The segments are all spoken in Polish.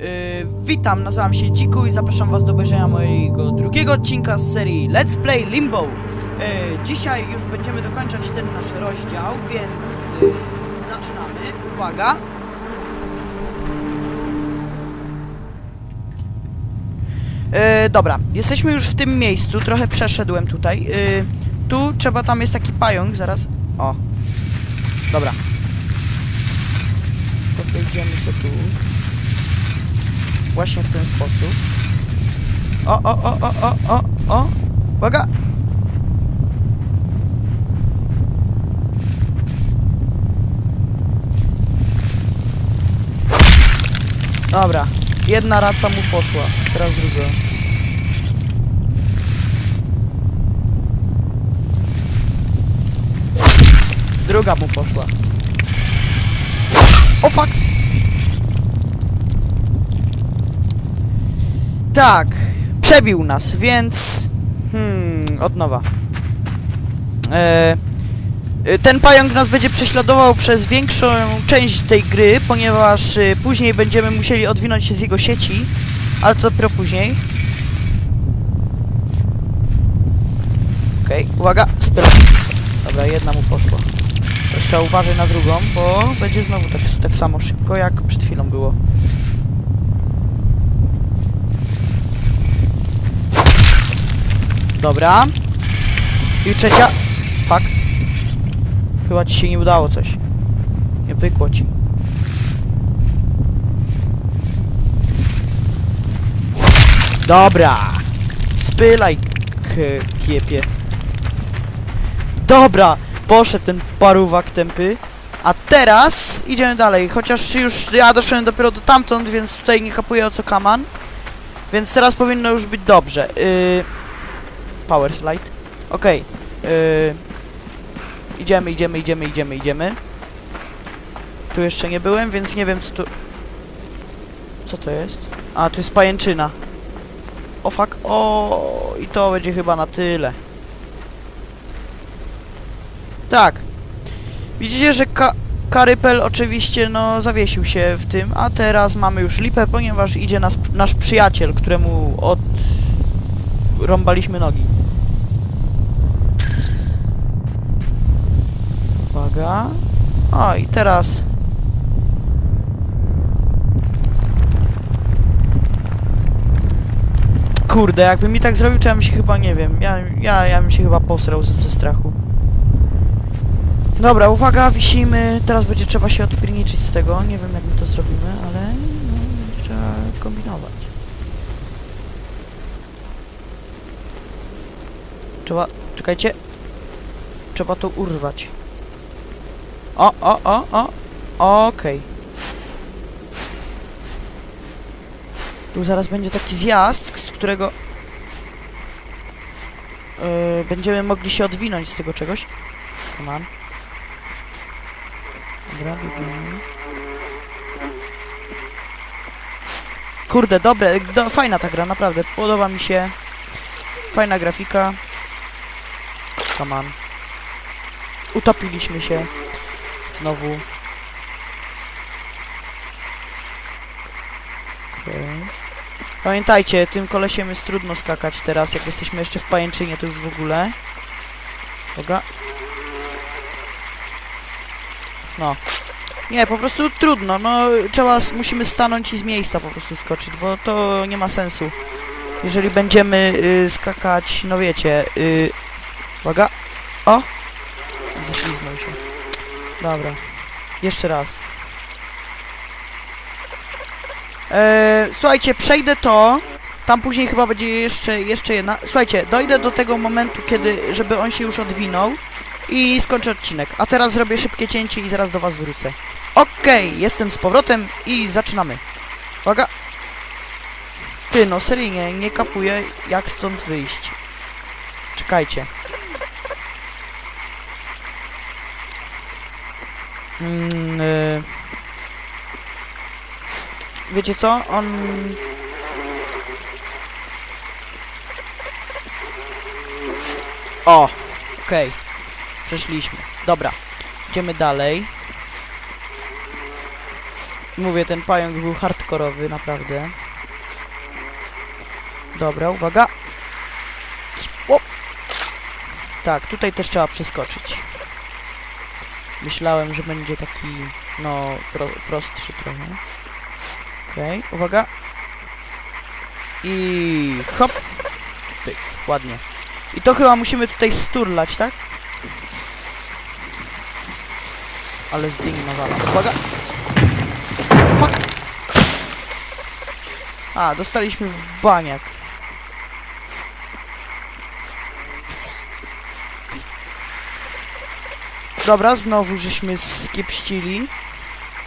Yy, witam, nazywam się Dziku i zapraszam was do obejrzenia mojego drugiego odcinka z serii Let's Play Limbo. Yy, dzisiaj już będziemy dokończać ten nasz rozdział, więc yy, zaczynamy. Uwaga. Yy, dobra, jesteśmy już w tym miejscu, trochę przeszedłem tutaj. Yy, tu trzeba, tam jest taki pająk, zaraz. O. Dobra. To przejdziemy sobie tu. Właśnie w ten sposób. O, o, o, o, o, o, o. Uwaga! Dobra. Jedna raca mu poszła. Teraz druga. Druga mu poszła. O fuck! Tak, przebił nas, więc... Hmm, od nowa. E, e, ten pająk nas będzie prześladował przez większą część tej gry, ponieważ e, później będziemy musieli odwinąć się z jego sieci, ale to dopiero później. Okej, uwaga, spyla. Dobra, jedna mu poszła. Trzeba uważać na drugą, bo będzie znowu tak, tak samo szybko, jak przed chwilą było. Dobra. I trzecia. Fuck. Chyba ci się nie udało coś. Nie pykło ci. Dobra. Spylaj, kiepie. Dobra. Poszedł ten paruwak tępy. A teraz idziemy dalej, chociaż już ja doszedłem dopiero do tamtąd, więc tutaj nie kapuję o co kaman. Więc teraz powinno już być dobrze. Yy, power slide. Okej. Yy, idziemy, idziemy, idziemy, idziemy, idziemy. Tu jeszcze nie byłem, więc nie wiem co tu... Co to jest? A, tu jest pajęczyna. O fuck, o i to będzie chyba na tyle. Tak. Widzicie, że ka Karypel oczywiście no zawiesił się w tym, a teraz mamy już lipę, ponieważ idzie nas, nasz przyjaciel, któremu od rąbaliśmy nogi. Uwaga. O i teraz. Kurde, jakby mi tak zrobił, to ja bym się chyba, nie wiem, ja, ja, ja bym się chyba posrał ze, ze strachu. Dobra, uwaga, wisimy. Teraz będzie trzeba się odpierniczyć z tego. Nie wiem, jak my to zrobimy, ale no, będzie trzeba kombinować. Trzeba, czekajcie. Trzeba to urwać. O, o, o, o. Okej. Tu zaraz będzie taki zjazd, z którego yy, będziemy mogli się odwinąć z tego czegoś. Come on. Dobra, biegniemy. Kurde, dobre, do, fajna ta gra, naprawdę. Podoba mi się. Fajna grafika. Come on. Utopiliśmy się. Znowu. Okej. Pamiętajcie, tym kolesiem jest trudno skakać teraz, jak jesteśmy jeszcze w pajęczynie, to już w ogóle. Uwaga. No. Nie, po prostu trudno, no trzeba, musimy stanąć i z miejsca po prostu skoczyć, bo to nie ma sensu. Jeżeli będziemy y, skakać, no wiecie, y, uwaga, o, ześliznął się. Dobra, jeszcze raz. Eee, słuchajcie, przejdę to, tam później chyba będzie jeszcze, jeszcze jedna, słuchajcie, dojdę do tego momentu, kiedy, żeby on się już odwinął, i skończę odcinek. A teraz zrobię szybkie cięcie i zaraz do was wrócę. Okej, jestem z powrotem i zaczynamy. Uwaga. Ty, no seryjnie, nie kapuję jak stąd wyjść. Czekajcie. Mm, y... Wiecie co? On... O! Okej. Przeszliśmy. Dobra. Idziemy dalej. Mówię, ten pająk był hardkorowy, naprawdę. Dobra, uwaga. O! Tak, tutaj też trzeba przeskoczyć. Myślałem, że będzie taki, no, pro, prostszy trochę. Okej, uwaga. I hop. Pyk, ładnie. I to chyba musimy tutaj sturlać, tak? Ale zdjęcie nawala. Uwaga! Fuck! A, dostaliśmy w baniak. Dobra, znowu żeśmy skiepścili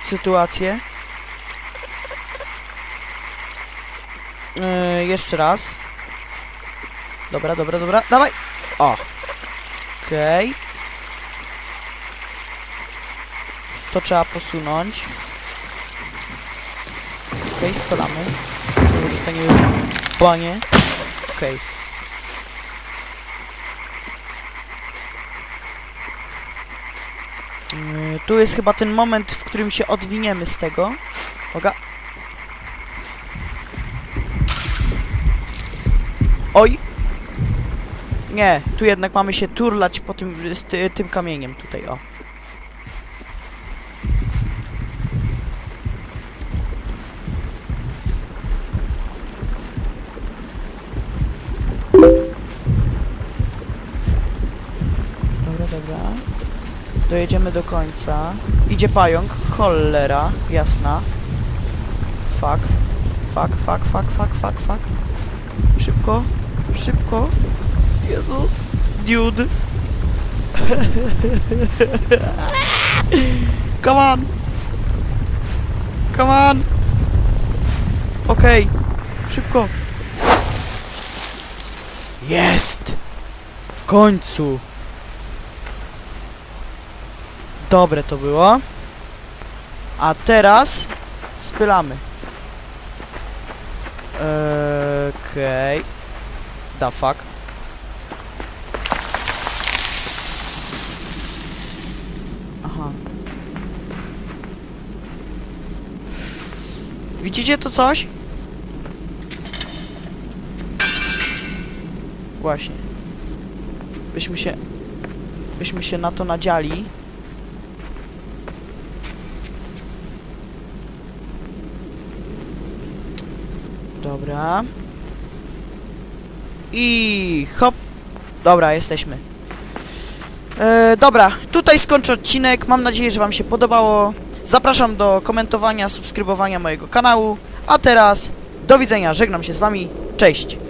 sytuację. Yy, jeszcze raz. Dobra, dobra, dobra. Dawaj! O! Okej. To trzeba posunąć. Okej, spalamy. Znowu dostaniemy w banie. Okej. Yy, tu jest chyba ten moment, w którym się odwiniemy z tego. Uwaga. Oj! Nie, tu jednak mamy się turlać po tym, z ty, tym kamieniem tutaj, o. Dojedziemy do końca. Idzie pająk. Cholera. Jasna. Fuck. Fuck, fuck, fuck, fuck, fuck, fuck. Szybko. Szybko. Jezus. Dude. Come on. Come on. Okej. Szybko. Jest. W końcu. Dobre to było. A teraz spylamy. Okej. Okay. The fuck. Aha. Widzicie to coś? Właśnie. Byśmy się... Byśmy się na to nadziali. Dobra. I hop. Dobra, jesteśmy. E, dobra, tutaj skończę odcinek. Mam nadzieję, że Wam się podobało. Zapraszam do komentowania, subskrybowania mojego kanału. A teraz do widzenia, żegnam się z Wami. Cześć!